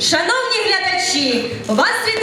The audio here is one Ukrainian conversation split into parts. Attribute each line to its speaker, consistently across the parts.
Speaker 1: шановні глядачі! Вас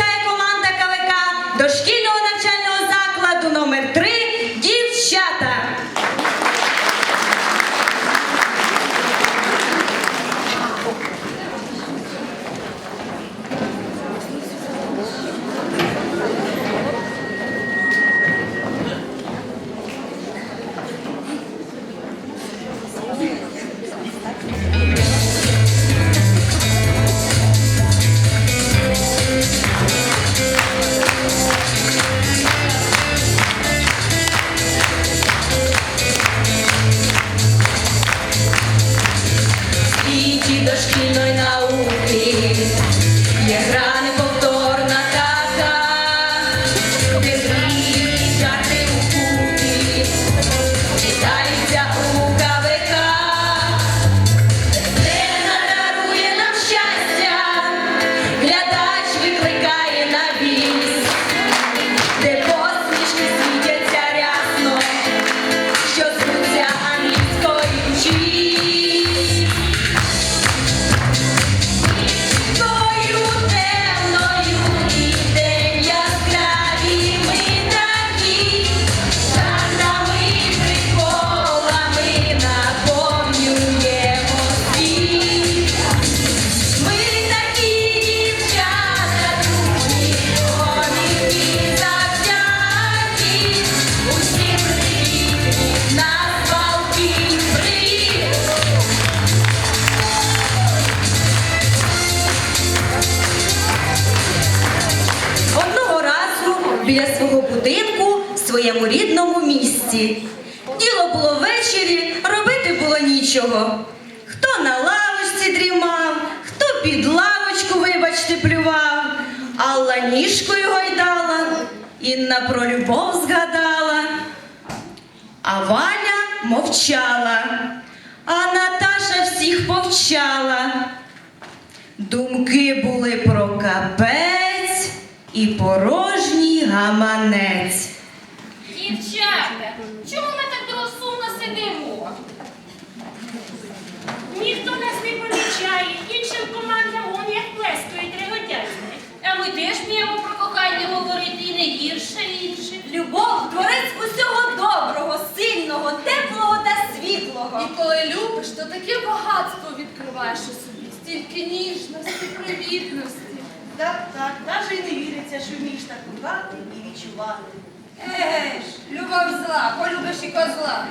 Speaker 1: будинку в своєму рідному місті. Діло було ввечері, робити було нічого. Хто на лавочці дрімав, хто під лавочку, вибачте, плював, Алла ніжкою гойдала, Інна про любов згадала. А Валя мовчала, а Наташа всіх повчала. Думки були про капець і порожній гаманець.
Speaker 2: Дівчата, чому ми так розсумно сидимо? Ніхто нас не помічає, іншим командам вон як плескають реготяться. А ми теж вміємо про кохання говорити і не гірше інших.
Speaker 3: Любов творець усього доброго, сильного, теплого та світлого.
Speaker 4: І коли любиш, то таке багатство відкриваєш у собі, стільки ніжності, привітності.
Speaker 5: Так, так, навіть і не віриться, що вмієш так кохати і відчувати.
Speaker 3: Еге ж, любов зла, полюбиш і козла.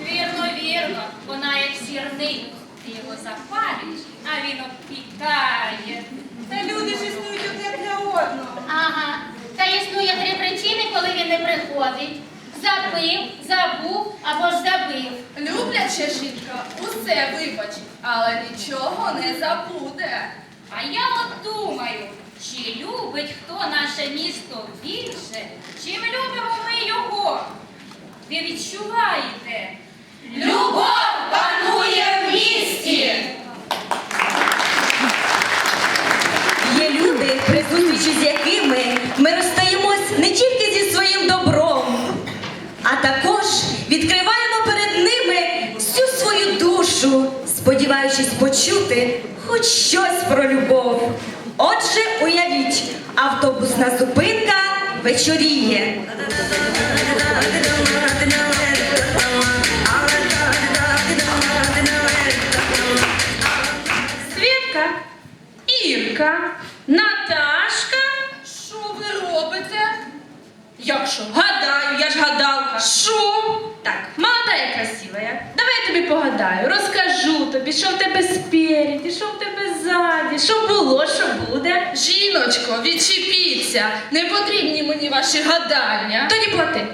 Speaker 2: Вірно, вірно, вона як сірник. Ти його запалюєш, а він обпікає.
Speaker 5: Та люди ж існують одне для одного.
Speaker 2: Ага. Та існує три причини, коли він не приходить. Забив, забув або ж забив.
Speaker 4: Любляча жінка усе вибачить, але нічого не забуде.
Speaker 2: А я от думаю, чи любить хто наше місто більше, чим любимо ми його? Ви відчуваєте? Любов панує в місті!
Speaker 1: Є люди, при з якими ми розстаємось не тільки зі своїм добром, а також відкриваємо перед ними всю свою душу, сподіваючись почути хоч щось про любов. Отже, уявіть, автобусна зупинка вечоріє.
Speaker 6: Світка, Ірка, Наташка.
Speaker 4: Що ви робите?
Speaker 6: Як що? Гадаю, я ж гадалка. Що? Так, молода і красива я. Давай я тобі погадаю, розкажу тобі, що в тебе спереді, що в тебе ззаді, що було, що буде.
Speaker 4: Жіночко, відчепіться. Не потрібні мені ваші гадання.
Speaker 6: Тоді плати.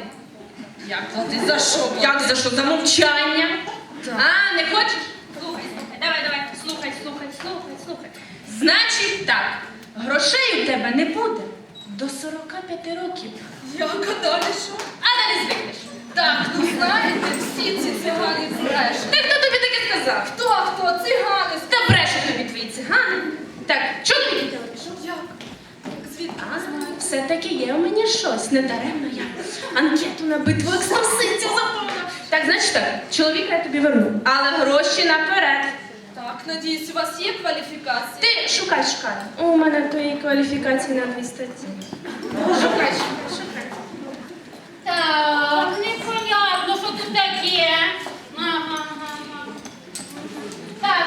Speaker 4: Як плати за що?
Speaker 6: Як за що? За мовчання? А, не хочеш?
Speaker 2: Слухай, слухай, давай, давай, слухай, слухай, слухай, слухай.
Speaker 6: Значить так, грошей у тебе не буде до 45 років.
Speaker 4: Як а далі що?
Speaker 6: А далі звикнеш.
Speaker 4: Так, ну знаєте, всі ці цигани брешуть.
Speaker 6: Ти хто тобі таке сказав?
Speaker 4: Хто? Цигани?
Speaker 6: Та брешуть тобі твої цигани. Так, чого тобі дітей пішов?
Speaker 4: Як? Звідки
Speaker 6: А,
Speaker 4: знаєте?
Speaker 6: Все-таки є у мені щось. Недаремно я анкету на битву екстрасенсів заповнила. Так, значить так, чоловіка я тобі верну, але гроші наперед.
Speaker 4: Так, Надіюсь, у вас є кваліфікація?
Speaker 6: Ти шукай, шукай. У мене твоєї кваліфікації на дві статті. Шукай, шукай, шукай.
Speaker 2: Так, непонятно, що тут таке. Ага, ага, ага. Так,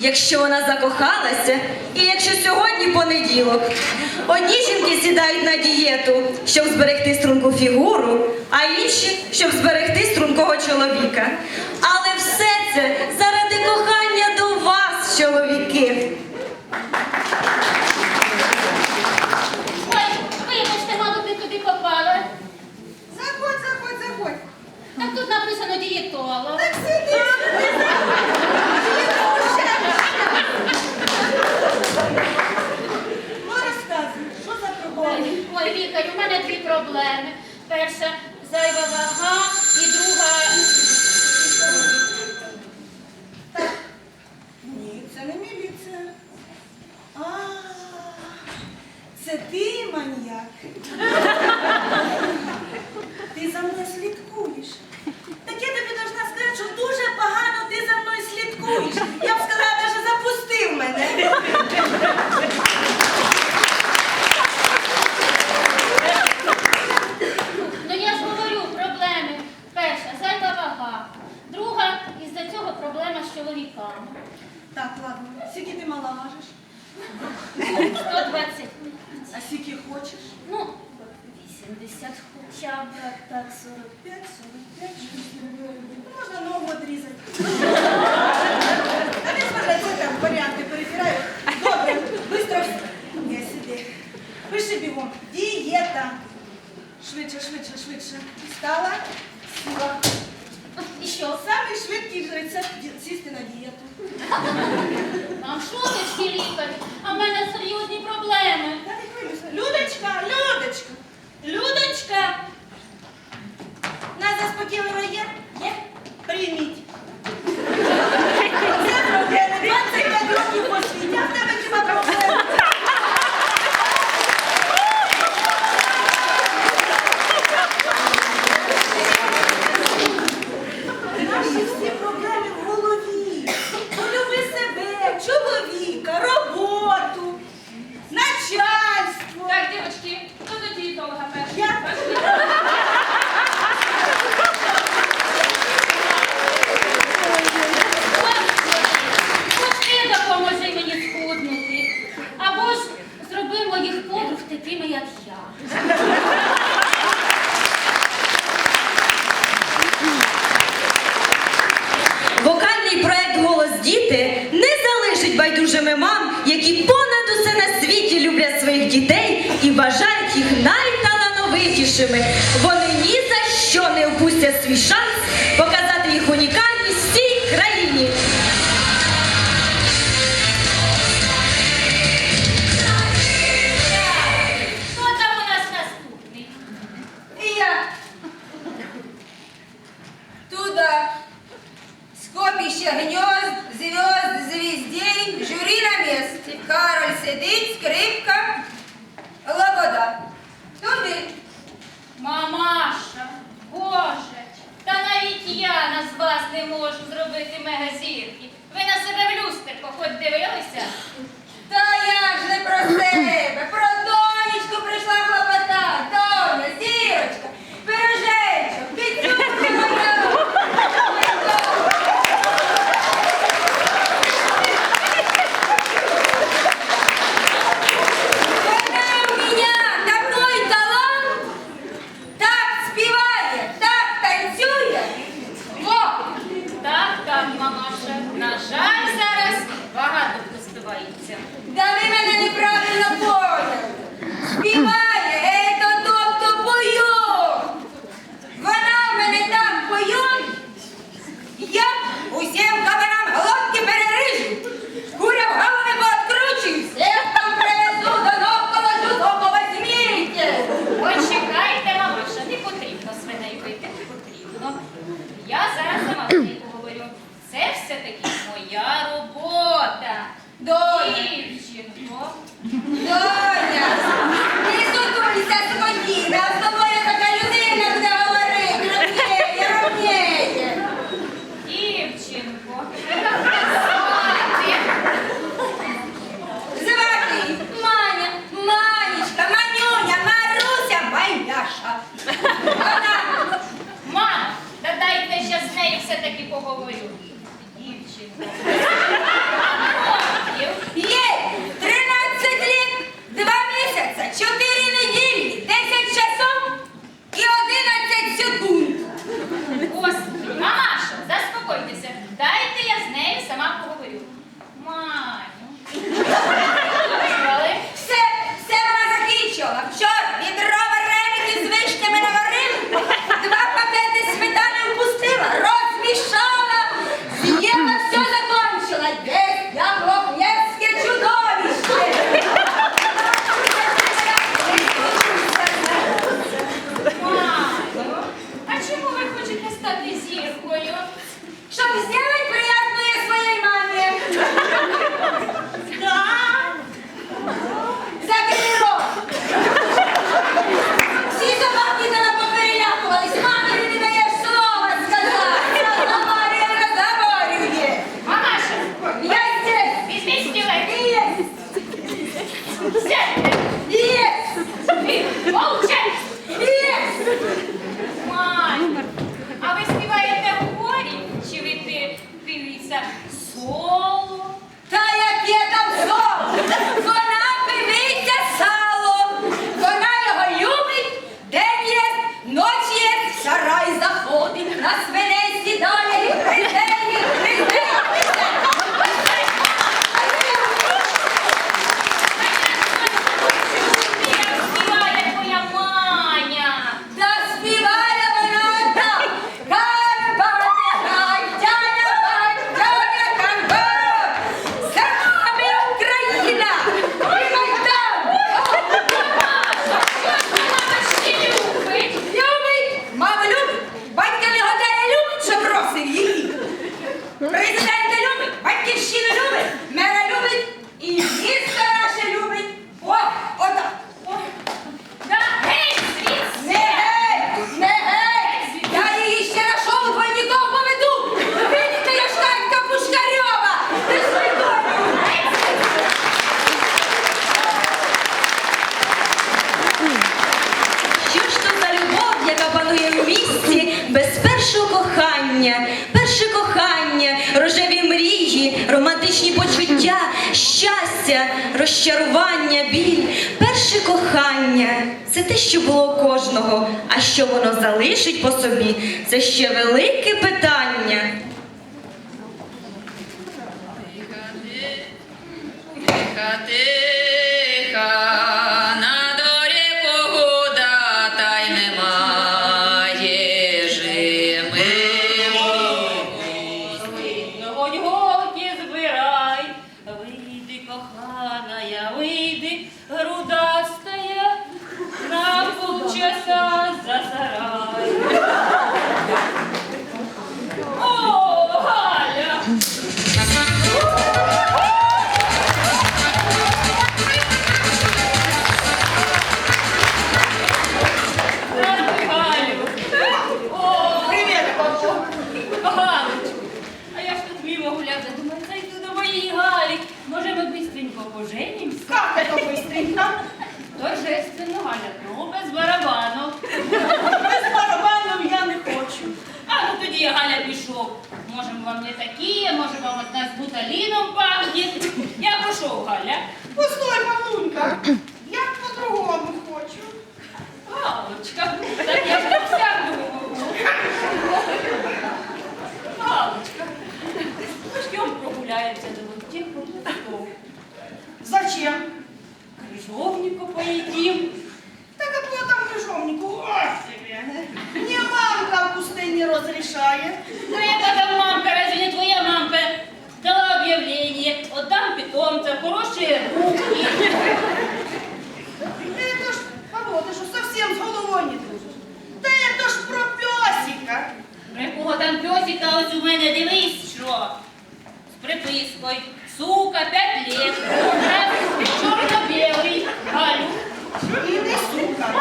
Speaker 5: якщо вона закохалася, і якщо сьогодні понеділок. Одні жінки сідають на дієту, щоб зберегти струнку фігуру, а інші щоб зберегти стрункого чоловіка. Але все це заради кохання до вас, чоловіки. Найталановитішими. Вони ні за що не впустять свій шанс показати їх унікальність всій країні.
Speaker 2: Хто там у нас наступний?
Speaker 3: Я. Туда. Скопище гнезд, звезд, звездей, жюри на месте. Кароль сидит, скрипка,
Speaker 7: Діана з вас не можу
Speaker 8: зробити
Speaker 7: мегазірки.
Speaker 8: Ви
Speaker 7: на себе
Speaker 8: в люстерку хоч дивилися?
Speaker 7: Та я ж
Speaker 3: не про себе, про все-таки поговорю. Дівчинко. Років. Розчарування, біль, перше кохання це те, що було у кожного. А що воно залишить по собі, це ще велике питання.
Speaker 2: гуляти, думаю, зайду до моєї Галі. Може, ми быстренько поженимся?
Speaker 5: Как это быстренько?
Speaker 2: Торжественно, Галя, ну, без барабану.
Speaker 5: Без барабанів я не хочу.
Speaker 2: А ну тоді Галя пішов. Може, вам не такі, може, вам от нас буталіном пахне. Я пішов, Галя.
Speaker 5: Постой, Павлунька. Я по-другому хочу.
Speaker 2: Галочка, так я ж на всякому можу. Галочка, пішком прогуляємося до тихо листов.
Speaker 5: Зачем?
Speaker 2: Крижовнику поїдім.
Speaker 5: Так какой там крыжовнику? Ой, себе. Мне мамка в пустыне разрешает.
Speaker 2: Ну, яка там мамка, разве не твоя мамка? Дала об'явлення, отдам питомця, хороші руки.
Speaker 5: Это ж, Павло, ты что, совсем с головой не дружишь? Да это ж про песика.
Speaker 2: Про якого там пьосика ось у мене дивись, що? Припискою. сука, пять лет. Черно-белый. Галю.
Speaker 5: І не сука.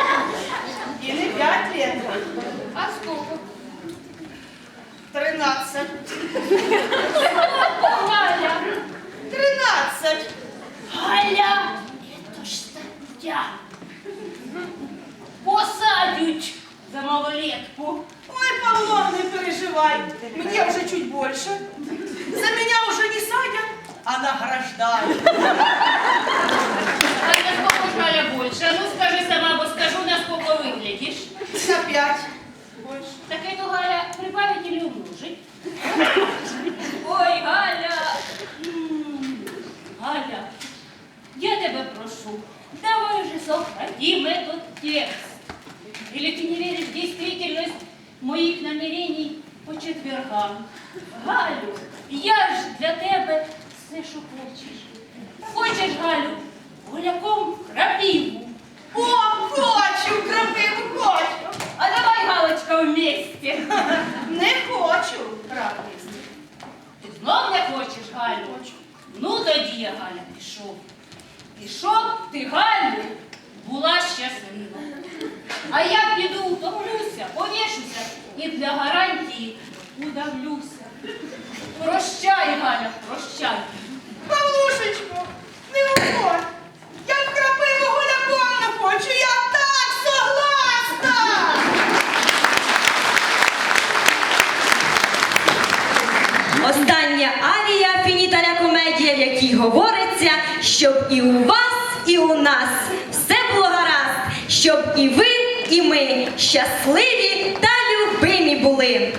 Speaker 5: І не п'ять лет.
Speaker 2: А сколько?
Speaker 5: Тринадцять.
Speaker 2: Галя.
Speaker 5: Тринадцять.
Speaker 2: Галя. Это ж стаття. Посадють за малолетку.
Speaker 5: Ой, Павло, не переживай. Мне уже чуть больше. За меня уже не садят, а награждают.
Speaker 2: А я сколько Галя больше? А ну скажи сама, бо скажу, насколько выглядишь.
Speaker 5: На пять. Больше.
Speaker 2: Так это, Галя, прибавить Ну Галя, пішов. Пішов ти, Галю, була щаслива. А я піду, втомлюся, повішуся і для гарантії удавлюся. Прощай, Галя, прощай.
Speaker 5: Павлушечко, не уходь. Я в крапиву гуляком хочу, я так согласна.
Speaker 1: Остання якій говориться, щоб і у вас, і у нас все було гаразд, щоб і ви, і ми щасливі та любимі були.